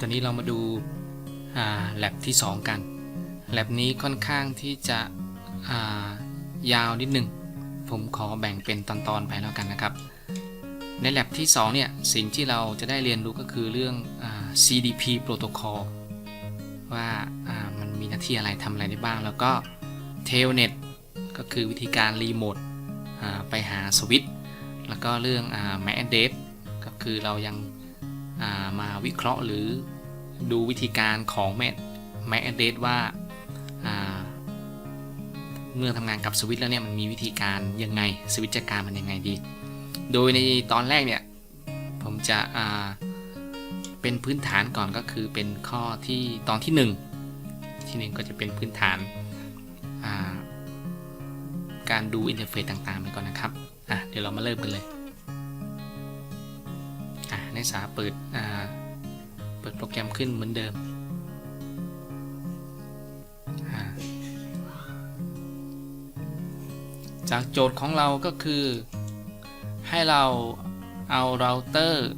ตอนนี้เรามาดูแลบที่ 2 กันแลบนี้ค่อนข้างที่จะายาวนิดหนึ่ง ผมขอแบ่งเป็นตอนๆไปแล้วกันนะครับ ในแลบที่ 2 เนี่ยสิ่งที่เราจะได้เรียนรู้ก็คือเรื่องอ CDP Protocol ว่าามันมีหน้าที่อะไรทำอะไรได้บ้าง แล้วก็ Telnet ก็คือวิธีการรีโมทไปหาสวิตช์แล้วก็เรื่องอ่า MAC address ก็คือเรายัง มาวิเคราะห์หรือดูวิธีการของ MAC MAC address ว่าาเมื่อทำงานกับสวิตช์แล้วเนี่ยมันมีวิธีการยังไงสวิตช์จัดการมันยังไงดี โดยในตอนแรกเนี่ยผมจะเป็นพื้นฐานก่อนก็คือเป็นข้อที่ตอนที่ 1 ที่หนึ่งก็จะเป็นพื้นฐานาการดูอินเทอร์เฟซต่างๆไปก่อนนะครับ เดี๋ยวเรามาเริ่มกันเลย อะนักศึกษาเปิดเปิดโปรแกรมขึ้นเหมือนเดิม จากโจทย์ของเราก็คือ ให้เราเอาเราเตอร์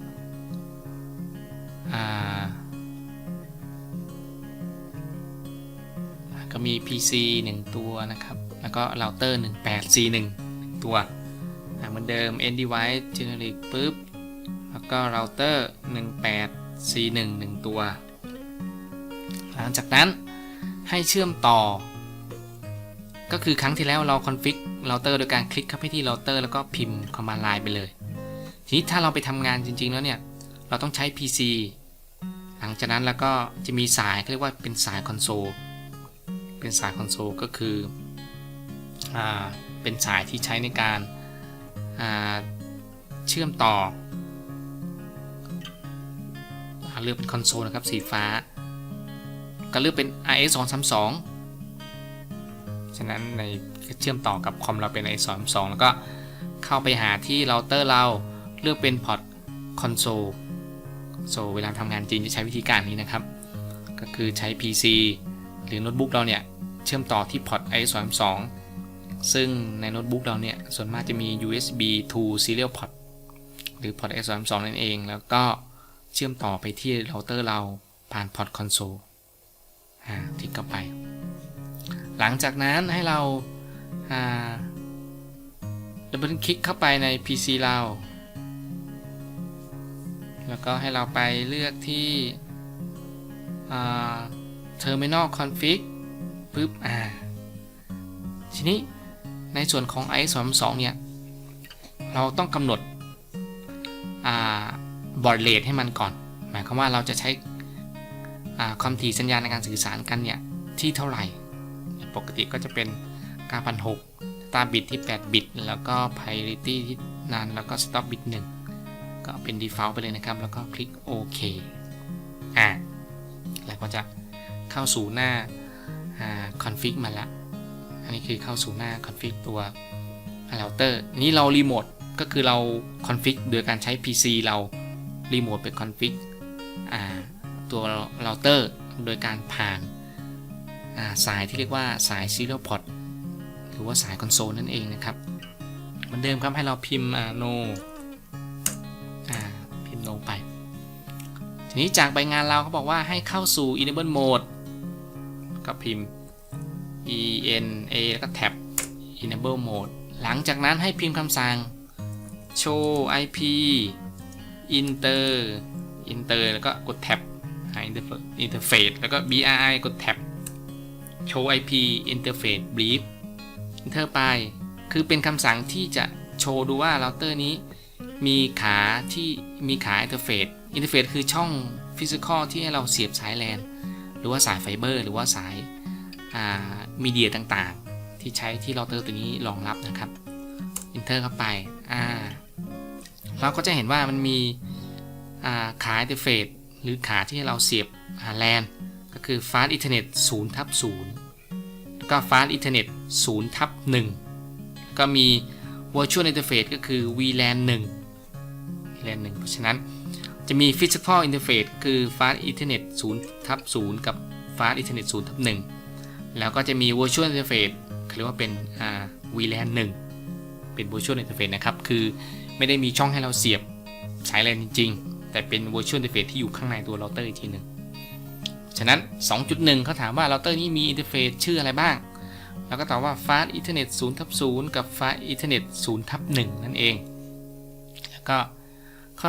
ก็มี PC 1 ตัวนะครับ แล้วก็เราเตอร์ 1841 ตัวอ่าเหมือนเดิม end device generic ปุ๊บ แล้วก็เราเตอร์ 1841 1 ตัว หลังจากนั้นให้เชื่อมต่อ ก็คือครั้งที่แล้วเราคอนฟิกเราเตอร์โดยการคลิกเข้าไปที่เราเตอร์แล้วก็พิมพ์ command line ไปเลย ทีนี้ถ้าเราไปทำงานจริง ๆ แล้วเนี่ย เราต้องใช้ PC หลังจากนั้นแล้วก็จะมีสายเรียกว่าเป็นสายคอนโซล เป็นสายคอนโซลก็คืออเป็นสายที่ใช้ในการเชื่อมต่อ เลือกเป็นคอนโซลนะครับสีฟ้า ก็เลือกเป็น RS 2 3 2ฉะนั้นในเชื่อมต่อกับคอมเราเป็น RS 2 3 2แล้วก็เข้าไปหาที่เราเตอร์เราเลือกเป็นพอร์ตคอนโซลโซเวลาทำงานจริงจะใช้วิธีการนี้นะครับ ก็คือใช้ PC หรือโน้ตบุ๊กเราเนี่ยเชื่อมต่อที่พอร์ต RS 2 3 2ซึ่งในโน้ตบุ๊กเราเนี่ยส่วนมากจะมี USB to serial port หรือพอร์ต RS 2 3 2นั่นเอง แล้วก็ เชื่อมต่อไปที่เราเตอร์เราผ่านพอร์ตคอนโซลคลิกเข้าไป หลังจากนั้นให้เราดับเบิลคลิกเข้าไปใน PC เรา แล้วก็ให้เราไปเลือกที่ Terminal Config ปึ๊บ อ่า ทีนี้ในส่วนของ IS 2 2เนี่ย เราต้องกำหนด บอร์ดเรทให้มันก่อน หมายความว่าเราจะใช้ความถี่สัญญาณในการสื่อสารกันเนี่ยที่เท่าไหร่ ปกติก็จะเป็น9,600ตาบิตที่ 8 บิต แล้วก็ parity ที่นาน แล้วก็ stop bit 1 ก็เป็น default ไปเลยนะครับ แล้วก็คลิกโอเคอ่าแล้วก็จะเข้าสู่หน้า config มาละ อันนี้คือเข้าสู่หน้า config ตัว router นี้เรารีโมทก็คือเรา config โดยการใช้ PC เรา รีโมทไป config ตัว router โดยการผ่านสายที่เรียกว่าสาย serial port หรือว่าสายคอนโซลนั่นเองนะครับเหมือนเดิมครับให้เราพิมพ์ no พิมพ์ no ไป ทีนี้จากใบงานเราเขาบอกว่าให้เข้าสู่ enable mode ก็พิมพ์ e n a แล้วก็แท็บ enable mode หลังจากนั้นให้พิมพ์คำสั่ง show ip inter inter แล้วก็กดแท็บหา interface แล้วก็ bri กดแท็บ show ip interface brief enter ไป คือเป็นคำสั่งที่จะโชว์ดูว่าเราเตอร์นี้ มีขาที่มีขา interface interface คือช่อง physical ที่ให้เราเสียบสายแลนหรือว่าสายไฟเบอร์ หรือว่าสายมีเดียต่างๆ ที่ใช้ที่เราเตอร์ตัวนี้รองรับนะครับ enter เข้าไปอ่า เราก็จะเห็นว่ามันมีขา interface หรือขาที่เราเสียบแลนก็คือ fast ethernet 0ทับ0แล้วก็ fast ethernet 0ทับ1ก็มี virtual interface ก็คือ VLAN 1 VLAN 1 เพราะฉะนั้นจะมี physical interface คือ fast ethernet 0ทับ0กับ fast ethernet 0ทับ1แล้วก็จะมี virtual interface เรียกว่าเป็น VLAN 1 เป็น virtual interface นะครับ คือ ไม่ได้มีช่องให้เราเสียบสายแลนจริง ๆ แต่เป็น virtual interface ที่อยู่ข้างในตัวเราเตอร์อีกทีหนึ่งฉะนั้น 2.1เขาถามว่าเราเตอร์นี้มีอินเทอร์เฟซชื่ออะไรบ้าง เราก็ตอบว่า Fast Ethernet 0ทับ0กับ Fast Ethernet 0ทับ1นั่นเอง แล้วก็ข้อ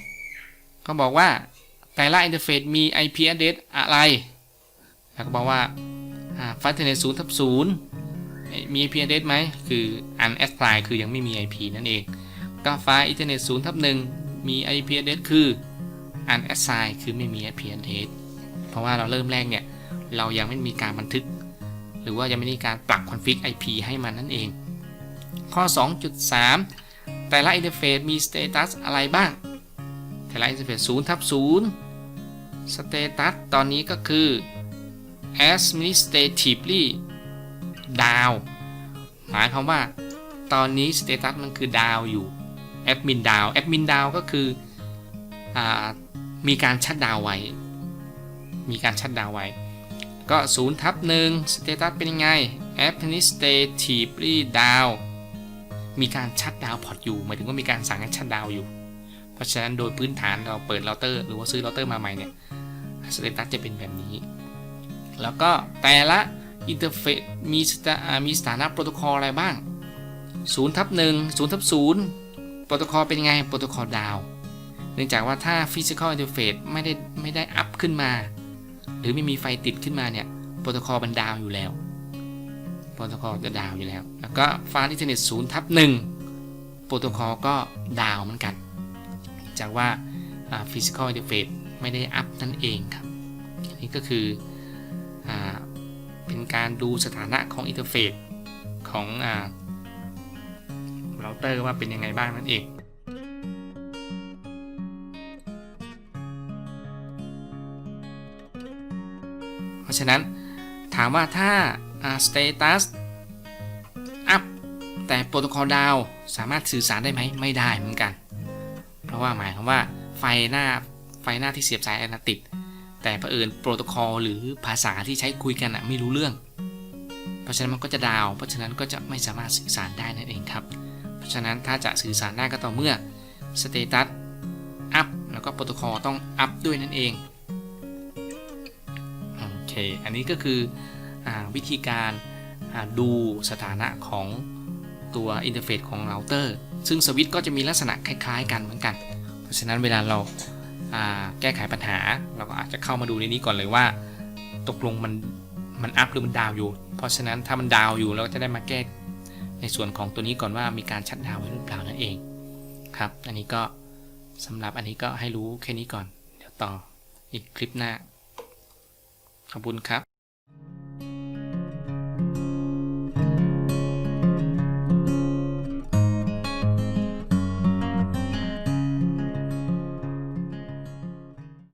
2.2 ก็บอกว่าแต่ละอินเทอร์เฟซมี IP address อะไร แล้วก็บอกว่า Fast Ethernet 0ทับ0มี IP address ไหม คือ unassigned คือยังไม่มี IP นั่นเอง ก็ Fast Ethernet 0ทับ1มี IP address คือ unassigned คือไม่มี IP address เพราะว่าเราเริ่มแรกเนี่ย เรายังไม่มีการบันทึก หรือว่ายังไม่มีการปรับ config IP ให้มันนั่นเอง ข้อ 2.3 แต่ละอินเทอร์เฟซมีสเตตัสอะไรบ้าง แต่ละอินเทอร์เฟซ0ทับ0สเตตัสตอนนี้ก็คือ administratively down หมายความว่า ตอนนี้สเตตัสมันคือดาวอยู่ แอดมินดาวแอดมินดาวก็คืออมีการชัดดาวไว้ มีการชัดดาวไว้ ก็0ทับ1สเตตัสเป็นยังไง administratively down มีการชัดดาวพอร์ตอยู่หมายถึงว่ามีการสั่งให้ชัดดาวอยู่ เพราะฉะนั้นโดยพื้นฐานเราเปิดเราเตอร์หรือว่าซื้อเราเตอร์มาใหม่เนี่ยสเตตัสจะเป็นแบบนี้ แล้วก็แต่ละอินเทอร์เฟซมีสถามีสถานะโปรโตคอลอะไรบ้าง0ทับ1 0ทับ0 โปรโตคอลเป็นไงโปรโตคอลดาวเนื่องจากว่าถ้า Physical Interface ไม่ได้ไม่ได้อัพขึ้นมา หรือไม่มีไฟติดขึ้นมาเนี่ยโปรโตคอลมันดาวอยู่แล้วโปรโตคอลจะดาวอยู่แล้ว แล้วก็ฟ้าอินเทอร์เน็ต0ทับ1โปรโตคอลก็ดาวเหมือนกัน จากว่า Physical Interface ไม่ได้อัพนั่นเองครับนนี้ก็คืออเป็นการดูสถานะของอินเทอร์เฟซของเรา เตอร์ว่าเป็นยังไงบ้างนั่นเองเพราะฉะนั้นถามว่าถ้า status up แต่โปรโตคอลดาวสามารถสื่อสารได้ไหมไม่ได้เหมือนกัน เพราะว่าหมายความว่าไฟหน้าไฟหน้าที่เสียบสายอนติด แต่เผอิญโปรโตคอลหรือภาษาที่ใช้คุยกันไม่รู้เรื่อง เพราะฉะนั้นมันก็จะดาว เพราะฉะนั้นก็จะไม่สามารถสื่อสารได้นั่นเองครับ ราะฉะนั้นถ้าจะสื่อสารได้ก็ต่อเมื่อ status up แล้วก็โปรโตคอลต้อง up ด้วยนั่นเองโอเคอันนี้ก็คืออวิธีการดูสถานะของตัวอินเทอร์เฟซของเราเตอร์ ซึ่งสวิตช์ก็จะมีลักษณะคล้ายๆ กันเหมือนกัน เพราะฉะนั้นเวลาเราแก้ไขปัญหา เราก็อาจจะเข้ามาดูในนี้ก่อนเลยว่า ตกลงมันมันอัพหรือมันดาวอยู่ เพราะฉะนั้นถ้ามันดาวอยู่เราก็จะได้มาแก้ ในส่วนของตัวนี้ก่อนว่ามีการชัดดาวไว้หรือเปล่านั่นเองครับ อันนี้ก็สำหรับอันนี้ก็ให้รู้แค่นี้ก่อน เดี๋ยวต่ออีกคลิปหน้า ขอบคุณครับ